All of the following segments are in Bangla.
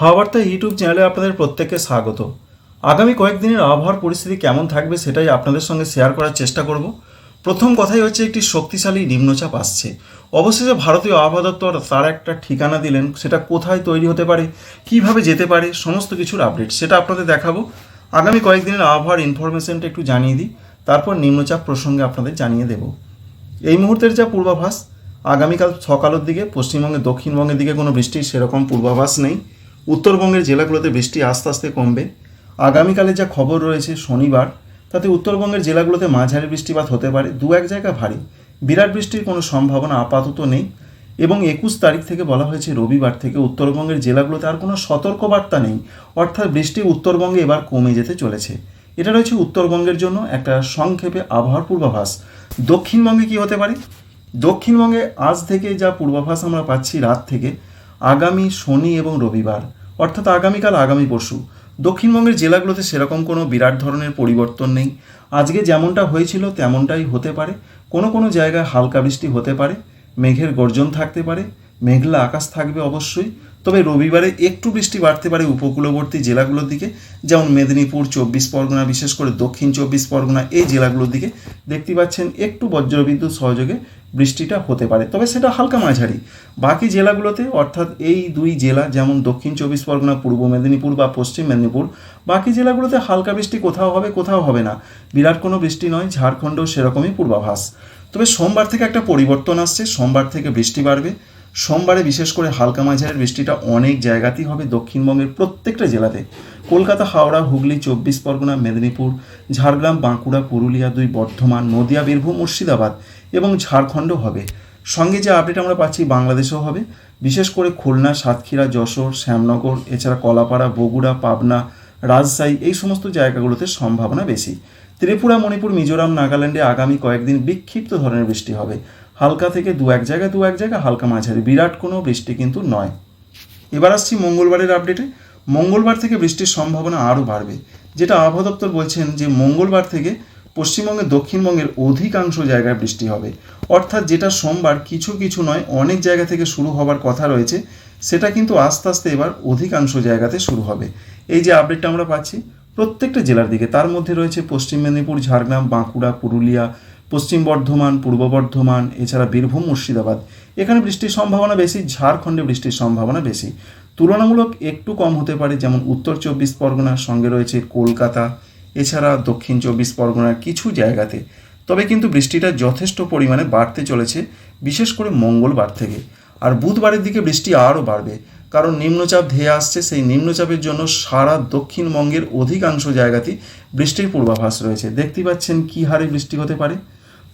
হাওয়াবার্তা ইউটিউব চ্যানেলে আপনাদের প্রত্যেককে স্বাগত। আগামী কয়েকদিনের আবহাওয়ার পরিস্থিতি কেমন থাকবে সেটাই আপনাদের সঙ্গে শেয়ার করার চেষ্টা করব। প্রথম কথাই হচ্ছে একটি শক্তিশালী নিম্নচাপ আসছে। অবশেষে ভারতীয় আবহাওয়া দপ্তর তার একটা ঠিকানা দিলেন, সেটা কোথায় তৈরি হতে পারে, কীভাবে যেতে পারে, সমস্ত কিছুর আপডেট সেটা আপনাদের দেখাবো। আগামী কয়েকদিনের আবহাওয়ার ইনফরমেশনটা একটু জানিয়ে দিই, তারপর নিম্নচাপ প্রসঙ্গে আপনাদের জানিয়ে দেব। এই মুহূর্তের যা পূর্বাভাস, আগামীকাল সকালের দিকে, পশ্চিমবঙ্গে, দক্ষিণবঙ্গের দিকে কোনো বৃষ্টির সেরকম পূর্বাভাস নেই। উত্তরবঙ্গের জেলাগুলোতে বৃষ্টি আস্তে আস্তে কমবে। আগামীকালে যা খবর রয়েছে শনিবার, তাতে উত্তরবঙ্গের জেলাগুলোতে মাঝারি বৃষ্টিপাত হতে পারে। দু এক জায়গা ভারী। বিরাট বৃষ্টির কোনো সম্ভাবনা আপাতত নেই এবং একুশ তারিখ থেকে বলা হয়েছে রবিবার থেকে উত্তরবঙ্গের জেলাগুলোতে আর কোনো সতর্কবার্তা নেই। অর্থাৎ বৃষ্টি উত্তরবঙ্গে এবার কমে যেতে চলেছে। এটা রয়েছে উত্তরবঙ্গের জন্য একটা সংক্ষেপে আবহাওয়ার পূর্বাভাস। দক্ষিণবঙ্গে কি হতে পারে? দক্ষিণবঙ্গে আজ থেকে যা পূর্বাভাস আমরা পাচ্ছি রাত থেকে আগামী শনি এবং রবিবার, অর্থাৎ আগামীকাল, আগামী পরশু, দক্ষিণবঙ্গের জেলাগুলোতে সেরকম কোনো বিরাট ধরনের পরিবর্তন নেই। আজকে যেমনটা হয়েছিল, তেমনটাই হতে পারে। কোনো কোনো জায়গায় হালকা বৃষ্টি হতে পারে। মেঘের গর্জন থাকতে পারে। মেঘলা আকাশ থাকবে অবশ্যই। তবে রবিবারে একটু বৃষ্টি বাড়তে পারে উপকূলবর্তী জেলাগুলোর দিকে, যেমন মেদিনীপুর চব্বিশ পরগনা, বিশেষ করে দক্ষিণ চব্বিশ পরগনা, এই জেলাগুলোর দিকে দেখতে পাচ্ছেন একটু বজ্রবিদ্যুৎ সহযোগে বৃষ্টিটা হতে পারে। তবে সেটা হালকা মাঝারি। বাকি জেলাগুলোতে, অর্থাৎ এই দুই জেলা, যেমন দক্ষিণ চব্বিশ পরগনা, পূর্ব মেদিনীপুর বা পশ্চিম মেদিনীপুর, বাকি জেলাগুলোতে হালকা বৃষ্টি কোথাও হবে কোথাও হবে না। বিরাট কোনো বৃষ্টি নয়, ঝাড়খণ্ডেও সেরকমই পূর্বাভাস। তবে সোমবার থেকে একটা পরিবর্তন আসছে, সোমবার থেকে বৃষ্টি বাড়বে। সোমবারে বিশেষ করে হালকা মাঝারের বৃষ্টিটা অনেক জায়গাতেই হবে দক্ষিণবঙ্গের প্রত্যেকটা জেলাতে। কলকাতা, হাওড়া, হুগলি, চব্বিশ পরগনা, মেদিনীপুর, ঝাড়গ্রাম, বাঁকুড়া, পুরুলিয়া, দুই বর্ধমান, নদিয়া, বীরভূম, মুর্শিদাবাদ এবং ঝাড়খণ্ড হবে। সঙ্গে যে আপডেট আমরা পাচ্ছি বাংলাদেশেও হবে। বিশেষ করে খুলনা, সাতক্ষীরা, যশোর, শ্যামনগর, এছাড়া কলাপাড়া, বগুড়া, পাবনা, রাজশাহী এই সমস্ত জায়গাগুলোতে সম্ভাবনা বেশি। ত্রিপুরা, মণিপুর, মিজোরাম, নাগাল্যান্ডে আগামী কয়েকদিন বিক্ষিপ্ত ধরনের বৃষ্টি হবে। হালকা থেকে দু এক জায়গায়, দু এক জায়গায় হালকা মাঝারি। বিরাট কোনো বৃষ্টি কিন্তু নয়। এবার আসছি মঙ্গলবারের আপডেটে মঙ্গলবার থেকে বৃষ্টির সম্ভাবনা আরও বাড়বে। যেটা আবহাওয়া দপ্তর বলছেন যে, মঙ্গলবার থেকে পশ্চিমবঙ্গের, দক্ষিণবঙ্গের অধিকাংশ জায়গায় বৃষ্টি হবে। অর্থাৎ যেটা সোমবার কিছু কিছু নয়, অনেক জায়গা থেকে শুরু হবার কথা রয়েছে। সেটা কিন্তু আস্তে আস্তে এবার অধিকাংশ জায়গাতে শুরু হবে। এই যে আপডেটটা আমরা পাচ্ছি, প্রত্যেকটা জেলার দিকে। তার মধ্যে রয়েছে পশ্চিম মেদিনীপুর, ঝাড়গ্রাম, বাঁকুড়া, পুরুলিয়া পশ্চিম বর্ধমান, পূর্ব বর্ধমান, এছাড়া বীরভূম, মুর্শিদাবাদ। এখানে বৃষ্টির সম্ভাবনা বেশি, ঝাড়খণ্ডে বৃষ্টির সম্ভাবনা বেশি। তুলনামূলক একটু কম হতে পারে, যেমন উত্তর চব্বিশ পরগনার সঙ্গে রয়েছে কলকাতা, এছাড়া দক্ষিণ চব্বিশ পরগনার কিছু জায়গাতে। তবে কিন্তু বৃষ্টিটা যথেষ্ট পরিমাণে বাড়তে চলেছে, বিশেষ করে মঙ্গলবার থেকে। আর বুধবারের দিকে বৃষ্টি আরও বাড়বে, কারণ নিম্নচাপ ধেয়ে আসছে, সেই নিম্নচাপের জন্য সারা দক্ষিণবঙ্গের অধিকাংশ জায়গাতেই বৃষ্টির পূর্বাভাস রয়েছে। দেখতে পাচ্ছেন কী হারে বৃষ্টি হতে পারে?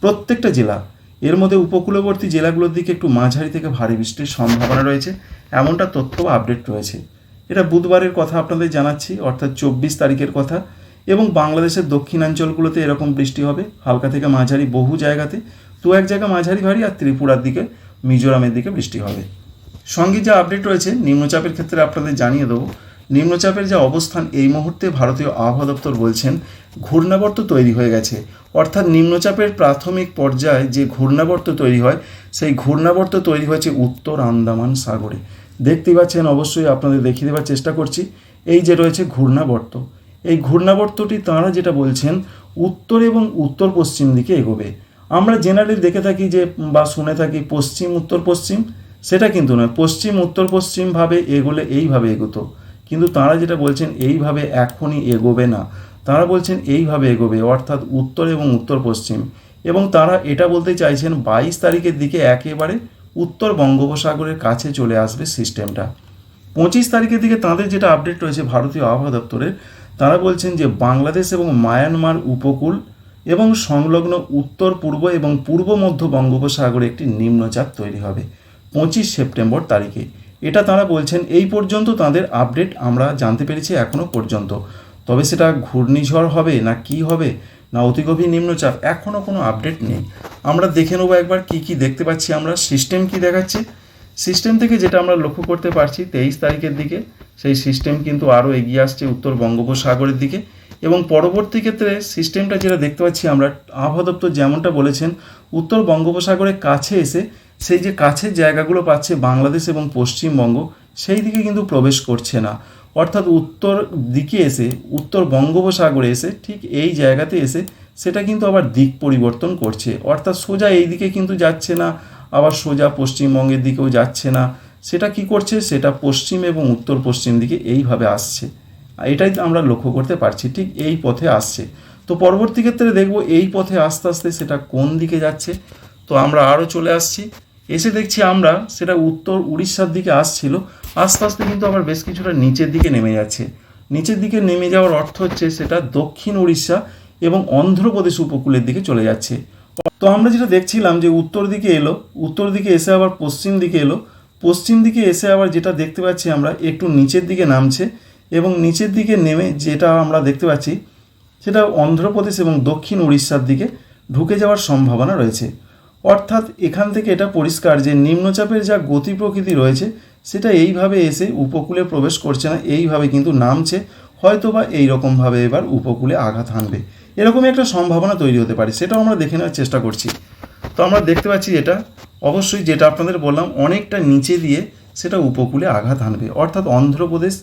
প্রত্যেকটা জেলা। এর মধ্যে উপকূলবর্তী জেলাগুলোর দিকে একটু মাঝারি থেকে ভারী বৃষ্টির সম্ভাবনা রয়েছে। এমনটা তথ্য আপডেট রয়েছে। এটা বুধবারের কথা আপনাদের জানাচ্ছি, অর্থাৎ চব্বিশ তারিখের কথা। এবং বাংলাদেশের দক্ষিণাঞ্চলগুলোতে এরকম বৃষ্টি হবে, হালকা থেকে মাঝারি বহু জায়গাতে। দু এক জায়গা মাঝারি ভারী আর ত্রিপুরার দিকে, মিজোরামের দিকে বৃষ্টি হবে। সঙ্গে যে আপডেট রয়েছে, নিম্নচাপের ক্ষেত্রে আপনাদের জানিয়ে দেবো। নিম্নচাপের যে অবস্থান এই মুহূর্তে ভারতীয় আবহাওয়া দপ্তর বলছেন, ঘূর্ণাবর্ত তৈরি হয়ে গেছে। অর্থাৎ নিম্নচাপের প্রাথমিক পর্যায়ে যে ঘূর্ণাবর্ত তৈরি হয়, সেই ঘূর্ণাবর্ত তৈরি হয়েছে উত্তর আন্দামান সাগরে। দেখতে পাচ্ছেন, অবশ্যই আপনাদের দেখিয়ে দেওয়ার চেষ্টা করছি, এই যে রয়েছে ঘূর্ণাবর্ত। এই ঘূর্ণাবর্তটি তাঁরা যেটা বলছেন, উত্তর এবং উত্তর পশ্চিম দিকে এগোবে। আমরা জেনারেলি দেখে থাকি যে, বা শুনে থাকি পশ্চিম উত্তর পশ্চিম সেটা কিন্তু নয়। পশ্চিম উত্তর পশ্চিমভাবে এগোলে এইভাবে এগোতো। কিন্তু তাঁরা যেটা বলছেন, এইভাবে এখনই এগোবে না। তাঁরা বলছেন, এইভাবে এগোবে। অর্থাৎ উত্তর এবং উত্তর পশ্চিম। এবং তারা এটা বলতে চাইছেন, বাইশ তারিখের দিকে একেবারে উত্তর বঙ্গোপসাগরের কাছে চলে আসবে সিস্টেমটা। পঁচিশ তারিখের দিকে তাদের যেটা আপডেট রয়েছে ভারতীয় আবহাওয়া দপ্তরের, তারা বলছেন যে বাংলাদেশ এবং মায়ানমার উপকূল এবং সংলগ্ন উত্তর, পূর্ব এবং পূর্ব মধ্য বঙ্গোপসাগরে একটি নিম্নচাপ তৈরি হবে পঁচিশ সেপ্টেম্বর তারিখে। এটা তারা বলছেন, এই পর্যন্ত তাদের আপডেট আমরা জানতে পেরেছি এখনও পর্যন্ত। তবে সেটা ঘূর্ণিঝড় হবে না কি হবে, না অতিগভীর নিম্নচাপ এখনও কোনো আপডেট নেই। আমরা দেখে নেব একবার কি কি দেখতে পাচ্ছি, আমরা সিস্টেম কি দেখাচ্ছে? সিস্টেম থেকে যেটা আমরা লক্ষ্য করতে পারছি তেইশ তারিখের দিকে, সেই সিস্টেম কিন্তু আরও এগিয়ে আসছে উত্তর বঙ্গোপসাগরের দিকে। এবং পরবর্তী ক্ষেত্রে সিস্টেমটা যেটা দেখতে পাচ্ছি আমরা, আবহাওয়া দপ্তর যেমনটা বলেছেন, উত্তর বঙ্গোপসাগরের কাছে এসে সেই যে কাছের জায়গাগুলো পাচ্ছে বাংলাদেশ এবং পশ্চিমবঙ্গ, সেই দিকে কিন্তু প্রবেশ করছে না। অর্থাৎ উত্তর দিকে এসে, উত্তর বঙ্গোপসাগরে এসে, ঠিক এই জায়গাতে এসে, সেটা কিন্তু আবার দিক পরিবর্তন করছে। অর্থাৎ সোজা এই দিকে কিন্তু যাচ্ছে না, আবার সোজা পশ্চিমবঙ্গের দিকেও যাচ্ছে না। সেটা কি করছে? সেটা পশ্চিম এবং উত্তর পশ্চিম দিকে এইভাবে আসছে। এটাই আমরা লক্ষ্য করতে পারছি, ঠিক এই পথে আসছে। তো পরবর্তী ক্ষেত্রে দেখব এই পথে আস্তে আস্তে সেটা কোন দিকে যাচ্ছে। তো আমরা আরও চলে আসছি। এসে দেখছি আমরা সেটা উত্তর উড়িষ্যার দিকে আসছিল। আস্তে আস্তে কিন্তু আবার বেশ কিছুটা নিচের দিকে নেমে যাচ্ছে। নিচের দিকে নেমে যাওয়ার অর্থ হচ্ছে সেটা দক্ষিণ উড়িষ্যা এবং অন্ধ্রপ্রদেশ উপকূলের দিকে চলে যাচ্ছে। তো আমরা যেটা দেখছিলাম যে উত্তর দিকে এলো, উত্তর দিকে এসে আবার পশ্চিম দিকে এলো। পশ্চিম দিকে এসে আবার যেটা দেখতে পাচ্ছি আমরা, একটু নিচের দিকে নামছে এবং নিচের দিকে নেমে যেটা আমরা দেখতে পাচ্ছি, সেটা অন্ধ্রপ্রদেশ এবং দক্ষিণ উড়িষ্যার দিকে ঢুকে যাওয়ার সম্ভাবনা রয়েছে। অর্থাৎ এখান থেকে এটা পরিষ্কার যে নিম্নচাপের যা গতি প্রকৃতি রয়েছে, সেটা এইভাবে এসে উপকূলে প্রবেশ করছে না, এইভাবে কিন্তু নামছে হয়তো বা এইরকমভাবে এবার উপকূলে আঘাত হানবে। এরকমই একটা সম্ভাবনা তৈরি হতে পারে, সেটাও আমরা দেখে নেওয়ার চেষ্টা করছি। তো আমরা দেখতে পাচ্ছি এটা, অবশ্যই যেটা আপনাদের বললাম, অনেকটা নিচে দিয়ে সেটা উপকূলে আঘাত হানবে, অর্থাৎ অন্ধ্রপ্রদেশ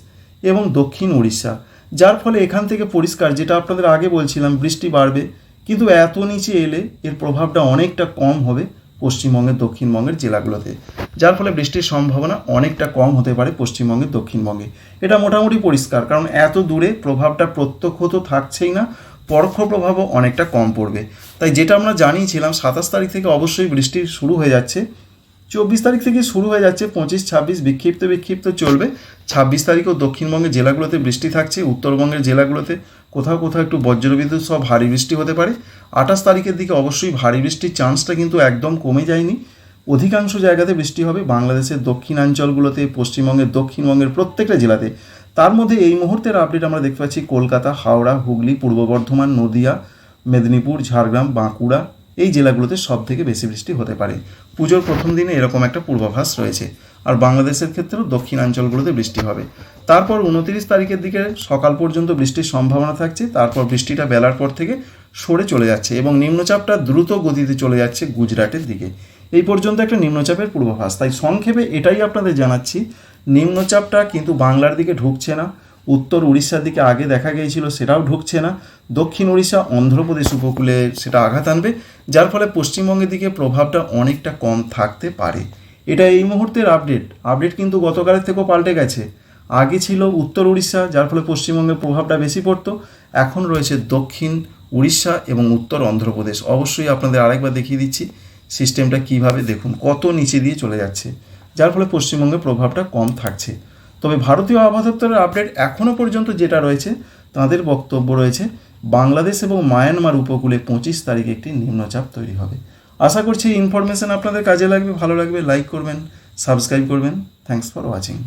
এবং দক্ষিণ উড়িষ্যা। যার ফলে এখান থেকে পরিষ্কার, যেটা আপনাদের আগে বলছিলাম, বৃষ্টি বাড়বে কিন্তু এত নিচে এলে এর প্রভাবটা অনেকটা কম হবে পশ্চিমবঙ্গের, দক্ষিণবঙ্গের জেলাগুলোতে। যার ফলে বৃষ্টির সম্ভাবনা অনেকটা কম হতে পারে পশ্চিমবঙ্গের, দক্ষিণবঙ্গে। এটা মোটামুটি পরিষ্কার, কারণ এত দূরে প্রভাবটা প্রত্যক্ষ তো থাকছেই না, পরোক্ষ প্রভাবও অনেকটা কম পড়বে। তাই যেটা আমরা জানিয়েছিলাম, সাতাশ তারিখ থেকে অবশ্যই বৃষ্টি শুরু হয়ে যাচ্ছে। চব্বিশ তারিখ থেকে শুরু হয়ে যাচ্ছে পঁচিশ, ছাব্বিশ, বিক্ষিপ্ত বিক্ষিপ্ত চলবে। ছাব্বিশ তারিখও দক্ষিণবঙ্গের জেলাগুলোতে বৃষ্টি থাকছে, উত্তরবঙ্গের জেলাগুলোতে। কোথাও কোথাও একটু বজ্রবিদ্যুৎ সহ ভারী বৃষ্টি হতে পারে। আঠাশ তারিখের দিকে অবশ্যই ভারী বৃষ্টির চান্সটা কিন্তু একদম কমে যায়নি। অধিকাংশ জায়গাতে বৃষ্টি হবে। বাংলাদেশের দক্ষিণাঞ্চলগুলোতে, পশ্চিমবঙ্গের দক্ষিণবঙ্গের প্রত্যেকটা জেলাতে। তার মধ্যে এই মুহূর্তের আপডেট আমরা দেখতে পাচ্ছি কলকাতা, হাওড়া, হুগলি, পূর্ব বর্ধমান, নদিয়া, মেদিনীপুর, ঝাড়গ্রাম, বাঁকুড়া এই জেলাগুলোতে সব থেকে বেশি বৃষ্টি হতে পারে। পুজোর প্রথম দিনে এরকম একটা পূর্বাভাস রয়েছে। আর বাংলাদেশের ক্ষেত্রেও দক্ষিণাঞ্চলগুলোতে বৃষ্টি হবে। তারপর উনতিরিশ তারিখের দিকে সকাল পর্যন্ত বৃষ্টির সম্ভাবনা থাকছে। তারপর বৃষ্টিটা বেলার পর থেকে সরে চলে যাচ্ছে এবং নিম্নচাপটা দ্রুত গতিতে চলে যাচ্ছে গুজরাটের দিকে। এই পর্যন্ত একটা নিম্নচাপের পূর্বাভাস। তাই সংক্ষেপে এটাই আপনাদের জানাচ্ছি। নিম্নচাপটা কিন্তু বাংলার দিকে ঢুকছে না। উত্তর উড়িষ্যার দিকে আগে দেখা গিয়েছিল, সেটাও ঢুকছে না। দক্ষিণ উড়িষ্যা অন্ধ্রপ্রদেশ উপকূলে সেটা আঘাত আনবে, যার ফলে পশ্চিমবঙ্গের দিকে প্রভাবটা অনেকটা কম থাকতে পারে। এটা এই মুহূর্তের আপডেট। আপডেট কিন্তু গতকালের থেকেও পাল্টে গেছে। আগে ছিল উত্তর উড়িষ্যা, যার ফলে পশ্চিমবঙ্গের প্রভাবটা বেশি পড়তো। এখন রয়েছে দক্ষিণ উড়িষ্যা এবং উত্তর অন্ধ্রপ্রদেশ। অবশ্যই আপনাদের আরেকবার দেখিয়ে দিচ্ছি সিস্টেমটা কীভাবে দেখুন, কত নিচে দিয়ে চলে যাচ্ছে, যার ফলে পশ্চিমবঙ্গের প্রভাবটা কম থাকছে। তবে ভারতীয় আবহাওয়া দপ্তরের আপডেট এখনও পর্যন্ত যেটা রয়েছে, তাদের বক্তব্য রয়েছে, বাংলাদেশ এবং মায়ানমার উপকূলে পঁচিশ তারিখে একটি নিম্নচাপ তৈরি হবে। আশা করছি ইনফরমেশান আপনাদের কাজে লাগবে, ভালো লাগবে লাইক করবেন সাবস্ক্রাইব করবেন। Thanks for watching